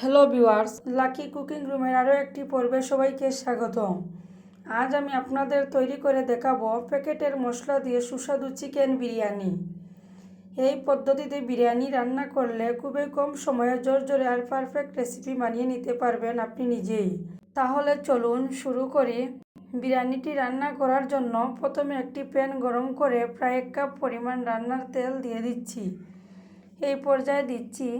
Hello viewers, lucky cooking রুমের আরও একটি পর্বে সবাইকে স্বাগত আজ আমি আপনাদের তৈরি করে দেখাবো প্যাকেটের মশলা দিয়ে সুস্বাদু চিকেন বিরিয়ানি। এই পদ্ধতিতে বিরিয়ানি রান্না করলে খুবই কম সময়ে জোর জোরে আর পারফেক্ট রেসিপি বানিয়ে নিতে পারবেন আপনি নিজেই। তাহলে চলুন শুরু করি। বিরিয়ানিটি রান্না করার জন্য প্রথমে একটি প্যান গরম করে প্রায় এক কাপ পরিমাণ রান্নার তেল দিয়ে দিচ্ছি। এই পর্যায়ে দিচ্ছি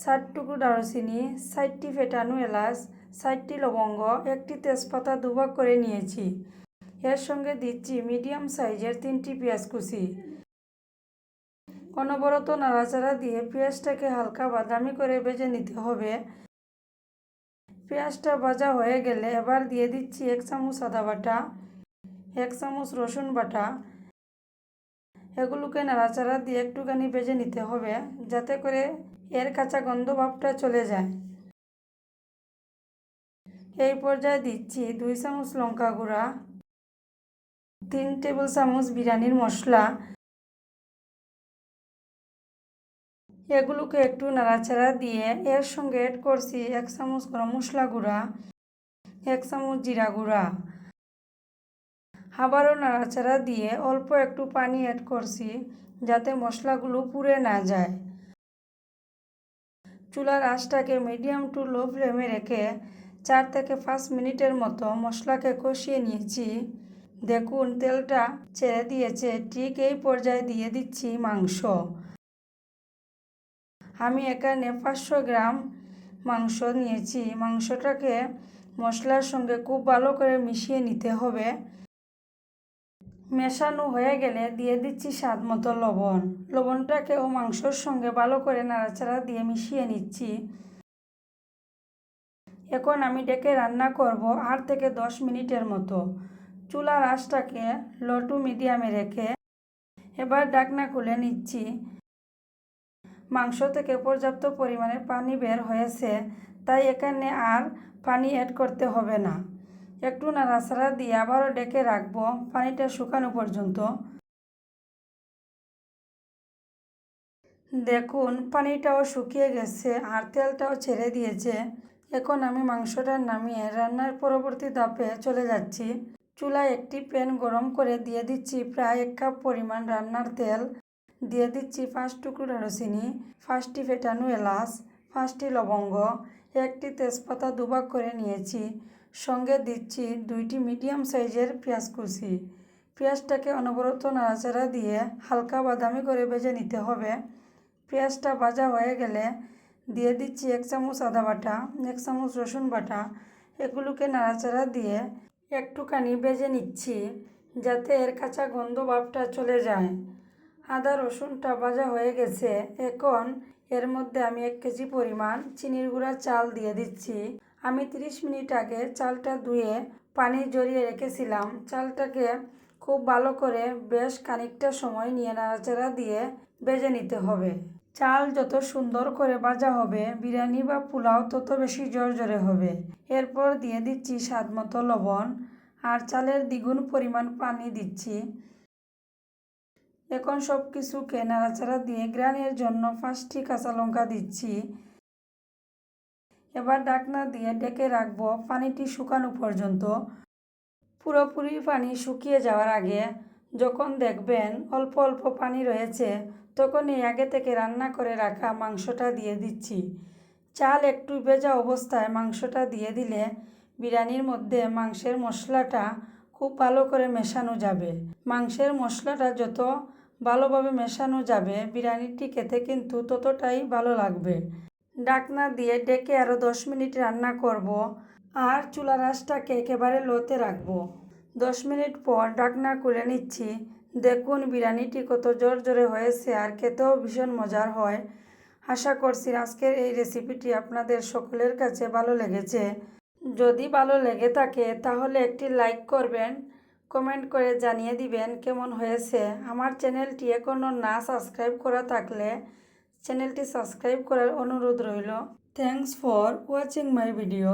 ষাট টুকরো দারুচিনি ষাটটি ফেটানো এলাচ ষাটটি লবঙ্গ, একটি তেজপাতা দুভাগ করে নিয়েছি। এর সঙ্গে দিচ্ছি মিডিয়াম সাইজের তিনটি পেঁয়াজ কুচি। অনবরত নাড়াচাড়া দিয়ে পেঁয়াজটাকে হালকা বাদামি করে ভেজে নিতে হবে। পেঁয়াজটা ভাজা হয়ে গেলে এবার দিয়ে দিচ্ছি এক চামচ আদা বাটা, এক চামচ রসুন বাটা এগুলোকে নাড়াচাড়া দিয়ে একটুখানি ভেজে নিতে হবে, যাতে করে এর কাঁচা গন্ধ ভাবটা চলে যায়। এই পর্যায়ে দিচ্ছি দুই চামচ লঙ্কা গুঁড়া, তিন টেবিল চামচ বিরিয়ানির মশলা। এগুলোকে একটু নাড়াচাড়া দিয়ে এর সঙ্গে অ্যাড করছি এক চামচ গরম মশলা গুঁড়া, এক চামচ জিরা গুঁড়া। আবারও নাড়াচাড়া দিয়ে অল্প একটু পানি অ্যাড করছি যাতে মশলাগুলো পুড়ে না যায়। চুলার আঁচটাকে মিডিয়াম টু লো ফ্লেমে রেখে চার থেকে পাঁচ মিনিটের মতো মশলাকে কষিয়ে নিয়েছি। দেখুন, তেলটা ছেড়ে দিয়েছে, ঠিক এই পর্যায়ে দিয়ে দিচ্ছি মাংস। আমি এখানে পাঁচশো গ্রাম মাংস নিয়েছি। মাংসটাকে মশলার সঙ্গে খুব ভালো করে মিশিয়ে নিতে হবে। মেশানো হয়ে গেলে দিয়ে দিচ্ছি স্বাদ মতো লবণ। লবণটাকে ও মাংসর সঙ্গে ভালো করে নাড়াচাড়া দিয়ে মিশিয়ে নিচ্ছি। এখন আমি ডেকে রান্না করব আট থেকে দশ মিনিটের মতো। চুলার আঁচটাকে লো টু মিডিয়ামে রেখে এবার ডাকনা খুলে নিচ্ছি। মাংস থেকে পর্যাপ্ত পরিমাণে পানি বের হয়েছে, তাই এখানে আর পানি অ্যাড করতে হবে না। একটু নাড়াচাড়া দিয়ে আবারও ডেকে রাখব পানিটা শুকানো পর্যন্ত। দেখুন, পানিটাও শুকিয়ে গেছে আর তেলটাও ছেড়ে দিয়েছে। এখন আমি মাংসটা নামিয়ে রান্নার পরবর্তী ধাপে চলে যাচ্ছি। চুলায় একটি প্যান গরম করে দিয়ে দিচ্ছি প্রায় এক কাপ পরিমাণ রান্নার তেল। দিয়ে দিচ্ছি পাঁচ টুকরো দারুচিনি পাঁচটি ফেটানো এলাচ, পাঁচটি লবঙ্গ, একটি তেজপাতা দুভাগ করে নিয়েছি। সঙ্গে দিচ্ছি দুইটি মিডিয়াম সাইজের পেঁয়াজ কুচি। পেঁয়াজটাকে অনবরত নাড়াচাড়া দিয়ে হালকা বাদামি করে ভেজে নিতে হবে। পেঁয়াজটা ভাজা হয়ে গেলে দিয়ে দিচ্ছি এক চামচ আদা বাটা, এক চামচ রসুন বাটা। এগুলোকে নাড়াচাড়া দিয়ে একটুখানি ভেজে নিচ্ছি যাতে এর কাঁচা গন্ধ ভাবটা চলে যায়। আদা রসুনটা ভাজা হয়ে গেছে। এখন এর মধ্যে আমি এক কেজি পরিমাণ চিনির গুঁড়া চাল দিয়ে দিচ্ছি। আমি 30 মিনিট আগে চালটা ধুয়ে পানি জড়িয়ে রেখেছিলাম। চালটাকে খুব ভালো করে বেশ খানিকটা সময় নিয়ে নাড়াচাড়া দিয়ে ভেজে নিতে হবে। চাল যত সুন্দর করে ভাজা হবে, বিরিয়ানি বা পোলাও তত বেশি জোরে হবে। এরপর দিয়ে দিচ্ছি স্বাদ মতো লবণ আর চালের দ্বিগুণ পরিমাণ পানি দিচ্ছি। এখন সব কিছুকে নাড়াচাড়া দিয়ে গ্রানের জন্য পাঁচটি কাঁচা লঙ্কা দিচ্ছি। এবার ডাকনা দিয়ে ডেকে রাখব পানিটি শুকানো পর্যন্ত। পুরোপুরি পানি শুকিয়ে যাওয়ার আগে যখন দেখবেন অল্প অল্প পানি রয়েছে, তখনই আগে থেকে রান্না করে রাখা মাংসটা দিয়ে দিচ্ছি। চাল একটু ভেজা অবস্থায় মাংসটা দিয়ে দিলে বিরিয়ানির মধ্যে মাংসের মশলাটা খুব ভালো করে মেশানো যাবে। মাংসের মশলাটা যত ভালোভাবে মেশানো যাবে, বিরিয়ানিটি খেতে কিন্তু ততটাই ভালো লাগবে। ডাকনা দিয়ে ডেকে আরও দশ মিনিট রান্না করব আর চুলা আঁচটাকে একেবারে লোতে রাখব। দশ মিনিট পর ডাকনা খুলে নিচ্ছি। দেখুন বিরিয়ানিটি কত জোর জোরে হয়েছে আর খেতেও ভীষণ মজার হয়। আশা করছি আজকের এই রেসিপিটি আপনাদের সকলের কাছে ভালো লেগেছে। যদি ভালো লেগে থাকে তাহলে একটি লাইক করবেন, কমেন্ট করে জানিয়ে দিবেন কেমন হয়েছে। আমার চ্যানেলটি এখনও না সাবস্ক্রাইব করা থাকলে চ্যানেলটি সাবস্ক্রাইব করার অনুরোধ রইল। Thanks for watching my video